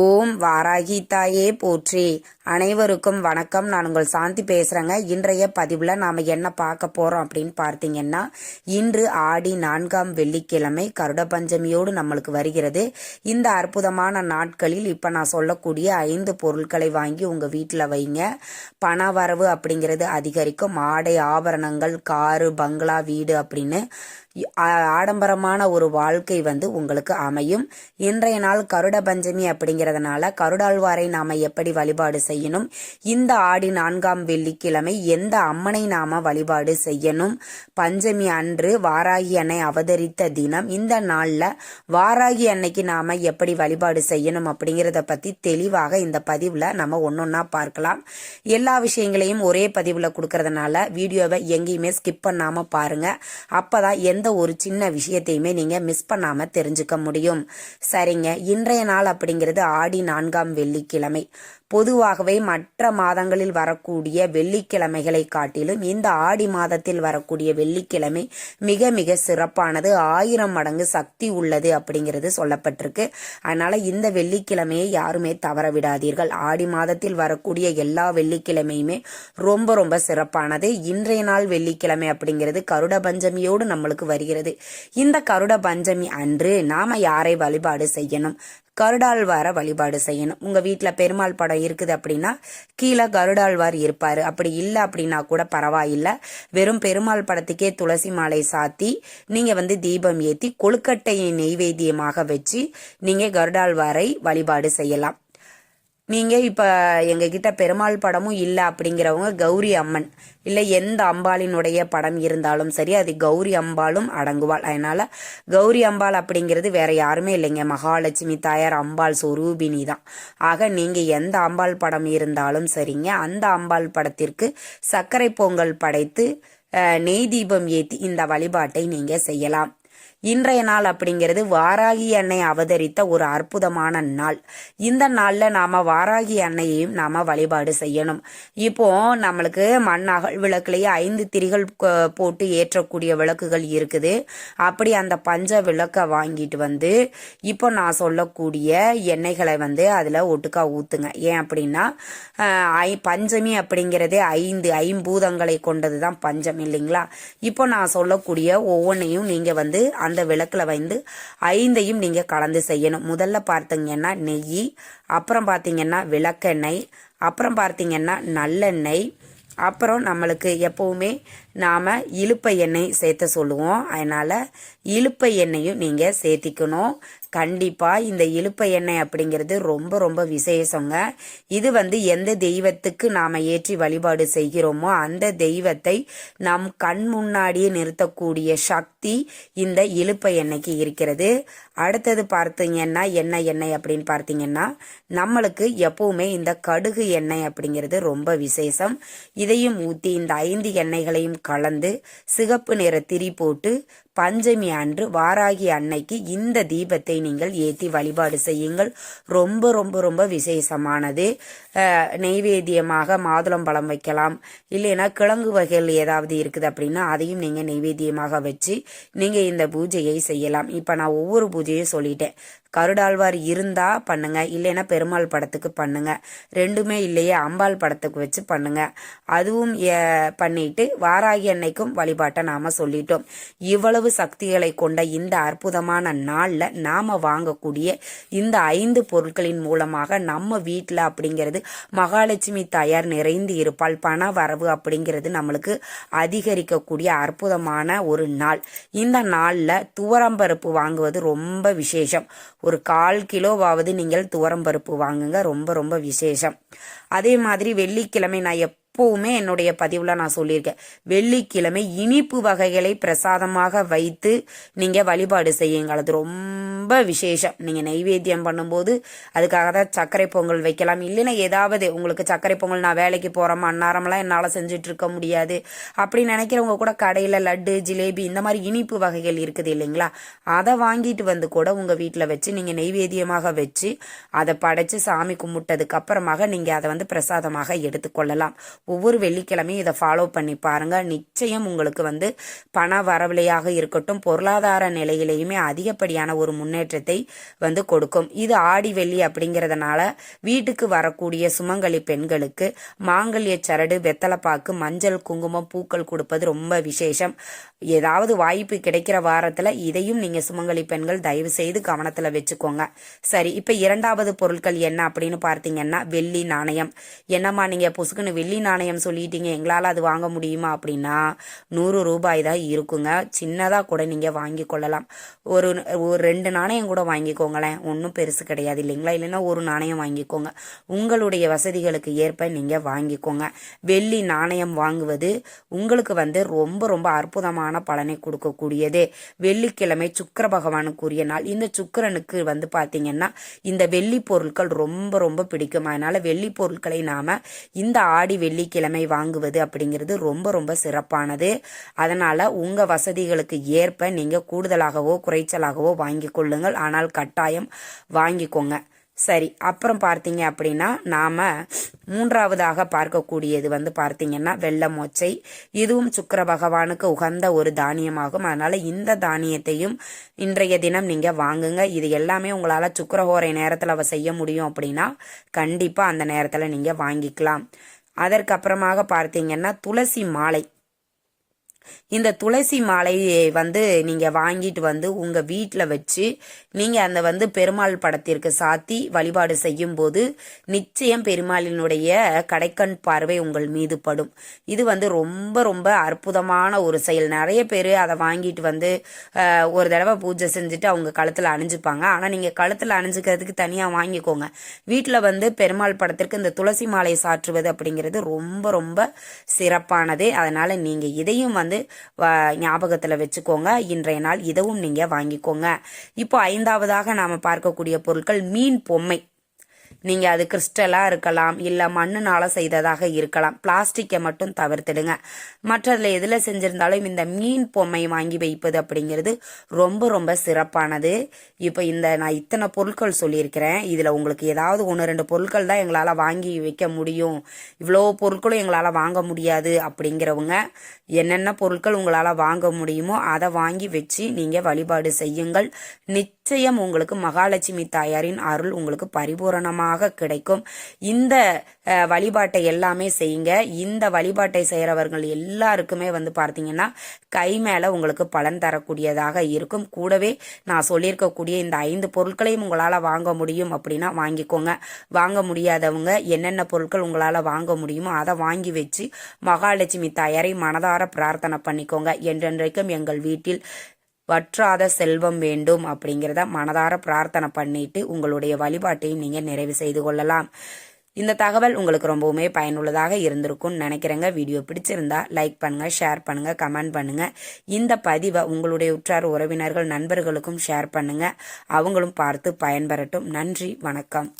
ஓம் வாராகி தாயே போற்றி. அனைவருக்கும் வணக்கம். நான் உங்கள் சாந்தி பேசுகிறேங்க இன்றைய பதிவில் நாம் என்ன பார்க்க போகிறோம் அப்படின்னு பார்த்தீங்கன்னா இன்று ஆடி நான்காம் வெள்ளிக்கிழமை கருட பஞ்சமியோடு நம்மளுக்கு வருகிறது. இந்த அற்புதமான நாட்களில் இப்போ நான் சொல்லக்கூடிய ஐந்து பொருட்களை வாங்கி உங்கள் வீட்டில் வைங்க. பண வரவு அப்படிங்கிறது அதிகரிக்கும். ஆடை ஆபரணங்கள் காரு பங்களா வீடு அப்படின்னு ஆடம்பரமான ஒரு வாழ்க்கை வந்து உங்களுக்கு அமையும். இன்றைய நாள் கருட பஞ்சமி அப்படிங்கிற அப்படிங்கிறதுனால கருடாழ்வாரை நாம எப்படி வழிபாடு செய்யணும்? இந்த ஆடி நான்காம் வெள்ளிக்கிழமை எந்த அம்மனை நாம வழிபாடு செய்யணும்? பஞ்சமி அன்று வாராகி அன்னை அவதரித்த தினம் இந்த நாளில் வாராகி அன்னைக்கு நாம எப்படி வழிபாடு செய்யணும் அப்படிங்கிறத பத்தி தெளிவாக இந்த பதிவுல நம்ம ஒன்னொன்னா பார்க்கலாம். எல்லா விஷயங்களையும் ஒரே பதிவுல கொடுக்கறதுனால வீடியோவை எங்கேயுமே ஸ்கிப் பண்ணாம பாருங்க. அப்பதான் எந்த ஒரு சின்ன விஷயத்தையுமே நீங்க மிஸ் பண்ணாம தெரிஞ்சுக்க முடியும். சரிங்க. இன்றைய நாள் அப்படிங்கிறது ஆடி நான்காம் வெள்ளிக்கிழமை. பொதுவாகவே மற்ற மாதங்களில் வரக்கூடிய வெள்ளிக்கிழமைகளை காட்டிலும் இந்த ஆடி மாதத்தில் வரக்கூடிய வெள்ளிக்கிழமை மிக மிக சிறப்பானது. ஆயிரம் மடங்கு சக்தி உள்ளது அப்படிங்கிறது சொல்லப்பட்டிருக்கு. அதனால இந்த வெள்ளிக்கிழமையை யாருமே தவற விடாதீர்கள். ஆடி மாதத்தில் வரக்கூடிய எல்லா வெள்ளிக்கிழமையுமே ரொம்ப ரொம்ப சிறப்பானது. இன்றைய நாள் வெள்ளிக்கிழமை அப்படிங்கிறது கருட பஞ்சமியோடு நம்மளுக்கு வருகிறது. இந்த கருட பஞ்சமி அன்று நாம யாரை வழிபாடு செய்யணும்? கருடாழ்வார வழிபாடு செய்யணும். உங்க வீட்டில் பெருமாள் படம் இருக்குது அப்படின்னா கீழே கருடாழ்வார் இருப்பாரு. அப்படி இல்லை அப்படின்னா கூட பரவாயில்லை. வெறும் பெருமாள் படத்துக்கே துளசி மாலை சாத்தி நீங்க வந்து தீபம் ஏத்தி கொழுக்கட்டையை நெய்வேத்தியமாக வச்சு நீங்க கருடாழ்வாரை வழிபாடு செய்யலாம். நீங்கள் இப்போ எங்ககிட்ட பெருமாள் படமும் இல்லை அப்படிங்கிறவங்க கௌரி அம்மன். இல்லை எந்த அம்பாளினுடைய படம் இருந்தாலும் சரி அது கௌரி அம்பாளும் அடங்குவாள். அதனால் கௌரி அம்பாள் அப்படிங்கிறது வேற யாருமே இல்லைங்க. மகாலட்சுமி தாயார் அம்பாள் சொரூபினி தான். ஆக நீங்கள் எந்த அம்பாள் படம் இருந்தாலும் சரிங்க. அந்த அம்பாள் படத்திற்கு சர்க்கரை பொங்கல் படைத்து நெய் தீபம் ஏற்றி இந்த வழிபாட்டை நீங்கள் செய்யலாம். இன்றைய நாள் அப்படிங்கிறது வாராகி அன்னை அவதரித்த ஒரு அற்புதமான நாள். இந்த நாளில் நாம் வாராகி அன்னையையும் நாம் வழிபாடு செய்யணும். இப்போ நம்மளுக்கு மண் அகல் விளக்குலேயே ஐந்து திரிகள் போட்டு ஏற்றக்கூடிய விளக்குகள் இருக்குது. அப்படி அந்த பஞ்ச விளக்கை வாங்கிட்டு வந்து இப்போ நான் சொல்லக்கூடிய எண்ணெய்களை வந்து அதில் ஒட்டுக்கா ஊற்றுங்க ஏன் அப்படின்னா ஐ- பஞ்சமி அப்படிங்கிறதே ஐந்து ஐம்பூதங்களை கொண்டது தான் பஞ்சம் இல்லைங்களா? இப்போ நான் சொல்லக்கூடிய ஒவ்வொன்றையும் நீங்கள் வந்து அந்த விளக்கில் வந்து ஐந்தையும் நீங்கள் கலந்து செய்யணும். முதல்ல பார்த்தீங்கன்னா நெய் அப்புறம் பார்த்தீங்கன்னா விளக்கெண்ணெய் அப்புறம் பார்த்தீங்கன்னா நல்லெண்ணெய் அப்புறம் நம்மளுக்கு எப்போவுமே நாம் இலுப்பை எண்ணெய் சேர்த்த சொல்லுவோம். அதனால் இலுப்பை எண்ணெயும் நீங்கள் சேர்த்திக்கணும். கண்டிப்பாக இந்த இழுப்ப எண்ணெய் அப்படிங்கிறது ரொம்ப ரொம்ப விசேஷங்க. இது வந்து எந்த தெய்வத்துக்கு நாம் ஏற்றி வழிபாடு செய்கிறோமோ அந்த தெய்வத்தை நம் கண் முன்னாடியே நிறுத்தக்கூடிய சக்தி இந்த இழுப்ப எண்ணெய்க்கு இருக்கிறது. அடுத்தது பார்த்தீங்கன்னா என்ன எண்ணெய் அப்படின்னு பார்த்தீங்கன்னா நம்மளுக்கு எப்பவுமே இந்த கடுகு எண்ணெய் அப்படிங்கிறது ரொம்ப விசேஷம். இதையும் ஊற்றி இந்த ஐந்து எண்ணெய்களையும் கலந்து சிகப்பு நிற திரி போட்டு பஞ்சமி அன்று வாராகி அன்னைக்கு இந்த தீபத்தை நீங்கள் ஏற்றி வழிபாடு செய்யுங்கள். ரொம்ப ரொம்ப ரொம்ப விசேஷமானது. நெய்வேத்தியமாக நெய்வேத்தியமாக மாதுளம்பழம் வைக்கலாம். இல்லைன்னா கிழங்கு வகைகள் ஏதாவது இருக்குது அப்படின்னா அதையும் நீங்கள் நெய்வேத்தியமாக வச்சு நீங்கள் இந்த பூஜையை செய்யலாம். இப்போ நான் ஒவ்வொரு பூஜையும் சொல்லிட்டேன். கருடாழ்வார் இருந்தா பண்ணுங்க இல்லைன்னா பெருமாள் படத்துக்கு பண்ணுங்க. ரெண்டுமே இல்லையே அம்பாள் படத்துக்கு வச்சு பண்ணுங்க. அதுவும் பண்ணிட்டு வாராகி அன்னைக்கும் வழிபாட்டை நாம சொல்லிட்டோம். இவ்வளவு சக்திகளை கொண்ட இந்த அற்புதமான நாள்ல நாம வாங்கக்கூடிய இந்த ஐந்து பொருட்களின் மூலமாக நம்ம வீட்டில் அப்படிங்கிறது மகாலட்சுமி தாயார் நிறைந்து இருப்பாள் பண வரவு அப்படிங்கிறது நம்மளுக்கு அதிகரிக்கக்கூடிய அற்புதமான ஒரு நாள். இந்த நாளில் துவரம்பருப்பு வாங்குவது ரொம்ப விசேஷம். ஒரு கால் கிலோவாவது நீங்கள் துவரம் பருப்பு வாங்குங்க. ரொம்ப ரொம்ப விசேஷம். அதே மாதிரி வெள்ளிக்கிழமை நான் எப் எப்பவுமே என்னுடைய பதிவில் நான் சொல்லியிருக்கேன். வெள்ளிக்கிழமை இனிப்பு வகைகளை பிரசாதமாக வைத்து நீங்கள் வழிபாடு செய்யுங்கள். அது ரொம்ப விசேஷம். நீங்கள் நைவேத்தியம் பண்ணும்போது அதுக்காக தான் சர்க்கரை பொங்கல் வைக்கலாம். இல்லைன்னா ஏதாவது உங்களுக்கு சர்க்கரை பொங்கல் நான் வேலைக்கு போகிறோமா அன்னாரம்லாம் என்னால் செஞ்சுட்டு இருக்க முடியாது. அப்படி நினைக்கிறவங்க கூட கடையில் லட்டு ஜிலேபி இந்த மாதிரி இனிப்பு வகைகள் இருக்குது இல்லைங்களா? அதை வாங்கிட்டு வந்து கூட உங்கள் வீட்டில் வச்சு நீங்கள் நெய்வேத்தியமாக வச்சு அதை படைச்சு சாமி கும்பிட்டதுக்கு அப்புறமாக நீங்கள் அதை வந்து பிரசாதமாக எடுத்துக்கொள்ளலாம் ஒவ்வொரு வெள்ளிக்கிழமையும் இதை ஃபாலோ பண்ணி பாருங்க. நிச்சயம் உங்களுக்கு வந்து பண வரவிலையாக இருக்கட்டும் பொருளாதார நிலையிலையுமே அதிகப்படியான ஒரு முன்னேற்றத்தை வந்து கொடுக்கும். இது ஆடி வெள்ளி அப்படிங்கிறதுனால வீட்டுக்கு வரக்கூடிய சுமங்கலி பெண்களுக்கு மாங்கல்ய சரடு வெத்தலைப்பாக்கு மஞ்சள் குங்குமம் பூக்கள் கொடுப்பது ரொம்ப விசேஷம். ஏதாவது வாய்ப்பு கிடைக்கிற வாரத்துல இதையும் நீங்க சுமங்கலி பெண்கள் தயவு செய்து கவனத்துல வச்சுக்கோங்க. சரி இப்ப இரண்டாவது பொருட்கள் என்ன அப்படின்னு பார்த்தீங்கன்னா வெள்ளி நாணயம். என்னம்மா நீங்க புசுக்குன்னு வெள்ளி நாணயம் நாணயம் சொல்லிட்டீங்க எங்களால் அது வாங்க முடியுமா அப்படின்னா நூறு ரூபாய் தான் இருக்குங்க. சின்னதாக கூட நீங்கள் வாங்கி கொள்ளலாம். ஒரு ஒரு ரெண்டு நாணயம் கூட வாங்கிக்கோங்களேன். ஒன்றும் பெருசு கிடையாது இல்லைங்களா? இல்லைன்னா ஒரு நாணயம் வாங்கிக்கோங்க. உங்களுடைய வசதிகளுக்கு ஏற்ப நீங்கள் வாங்கிக்கோங்க. வெள்ளி நாணயம் வாங்குவது உங்களுக்கு வந்து ரொம்ப ரொம்ப அற்புதமான பலனை கொடுக்கக்கூடியது. வெள்ளிக்கிழமை சுக்கர பகவானுக்குரிய நாள். இந்த சுக்கரனுக்கு வந்து பார்த்தீங்கன்னா இந்த வெள்ளி பொருட்கள் ரொம்ப ரொம்ப பிடிக்கும். அதனால வெள்ளி பொருட்களை நாம இந்த ஆடி வெள்ளி வெள்ளிக்கிழமை வாங்குவது அப்படிங்கிறது ரொம்ப ரொம்ப சிறப்பானது. அதனால் உங்கள் வசதிகளுக்கு ஏற்ப நீங்கள் கூடுதலாகவோ குறைச்சலாகவோ வாங்கி கொள்ளுங்கள். ஆனால் கட்டாயம் வாங்கிக்கோங்க. சரி அப்புறம் பார்த்தீங்க அப்படின்னா நாம் மூன்றாவதாக பார்க்கக்கூடியது வந்து பார்த்தீங்கன்னா வெள்ளை மோச்சை. இதுவும் சுக்கர பகவானுக்கு உகந்த ஒரு தானியமாகும். அதனால் இந்த தானியத்தையும் இன்றைய தினம் நீங்கள் வாங்குங்க. இது எல்லாமே உங்களால் சுக்கரஹோரை நேரத்தில் அவ செய்ய முடியும் அப்படின்னா கண்டிப்பாக அந்த நேரத்தில் நீங்கள் வாங்கிக்கலாம். அதற்கப்புறமாக பார்த்தீங்கன்னா துளசி மாலை. இந்த துளசி மாலையை வந்து நீங்கள் வாங்கிட்டு வந்து உங்கள் வீட்டில் வச்சு நீங்கள் அந்த வந்து பெருமாள் படத்திற்கு சாத்தி வழிபாடு செய்யும் போது நிச்சயம் பெருமாளினுடைய கடைக்கண் பார்வை உங்கள் மீது படும். இது வந்து ரொம்ப ரொம்ப அற்புதமான ஒரு செயல். நிறைய பேர் அதை வாங்கிட்டு வந்து ஒரு தடவை பூஜை செஞ்சுட்டு அவங்க கழுத்தில் அணிஞ்சுப்பாங்க. ஆனால் நீங்கள் கழுத்தில் அணிஞ்சுக்கிறதுக்கு தனியாக வாங்கிக்கோங்க. வீட்டில் வந்து பெருமாள் படத்திற்கு இந்த துளசி மாலை சாற்றுவது அப்படிங்கிறது ரொம்ப ரொம்ப சிறப்பானது. அதனால் நீங்கள் இதையும் வந்து வ- ஞாபகத்தில் வச்சுக்கோங்க. இன்றைய நாள் இதுவும் நீங்கள் வாங்கிக்கோங்க. இப்போ ஐந்தாவதாக நாம் பார்க்கக்கூடிய பொருட்கள் மீன் பொம்மை. நீங்க அது கிறிஸ்டலா இருக்கலாம் இல்ல மண்ணுனால செய்ததாக இருக்கலாம். பிளாஸ்டிக்கை மட்டும் தவிர்த்துடுங்க. மற்றதுல எதுல செஞ்சிருந்தாலும் இந்த மீன் பொம்மை வாங்கி வைப்பது அப்படிங்கிறது ரொம்ப ரொம்ப சிறப்பானது. இப்போ இந்த நான் இத்தனை பொருட்கள் சொல்லியிருக்கிறேன். இதுல உங்களுக்கு ஏதாவது ஒன்று ரெண்டு பொருட்கள் தான் எங்களால வாங்கி வைக்க முடியும். இவ்வளோ பொருட்களும் எங்களால வாங்க முடியாது அப்படிங்கிறவங்க என்னென்ன பொருட்கள் உங்களால வாங்க முடியுமோ அதை வாங்கி வச்சு நீங்க வழிபாடு செய்யுங்கள். நிச்சயம் உங்களுக்கு மகாலட்சுமி தாயாரின் அருள் உங்களுக்கு பரிபூரணமாக கிடைக்கும். இந்த வழிபாட்டை எல்லாமே செய்யுங்க. இந்த வழிபாட்டை செய்கிறவர்கள் எல்லாருக்குமே வந்து பார்த்தீங்கன்னா கை மேலே உங்களுக்கு பலன் தரக்கூடியதாக இருக்கும். கூடவே நான் சொல்லியிருக்கக்கூடிய இந்த ஐந்து பொருட்களையும் உங்களால் வாங்க முடியும் அப்படின்னா வாங்கிக்கோங்க. வாங்க முடியாதவங்க என்னென்ன பொருட்கள் உங்களால் வாங்க முடியுமோ அதை வாங்கி வச்சு மகாலட்சுமி தாயாரை மனதார பிரார்த்தனை பண்ணிக்கோங்க. என்றென்றைக்கும் எங்கள் வீட்டில் வற்றாத செல்வம் வேண்டும் அப்படிங்கிறத மனதார பிரார்த்தனை பண்ணிட்டு உங்களுடைய வழிபாட்டையும் நீங்கள் நிறைவு செய்து கொள்ளலாம். இந்த தகவல் உங்களுக்கு ரொம்பவுமே பயனுள்ளதாக இருந்திருக்கும்னு நினைக்கிறேங்க. வீடியோ பிடிச்சிருந்தா லைக் பண்ணுங்க ஷேர் பண்ணுங்க கமெண்ட் பண்ணுங்க. இந்த பதிவை உங்களுடைய உற்றார் உறவினர்கள் நண்பர்களுக்கும் ஷேர் பண்ணுங்க. அவங்களும் பார்த்து பயன்பெறட்டும். நன்றி வணக்கம்.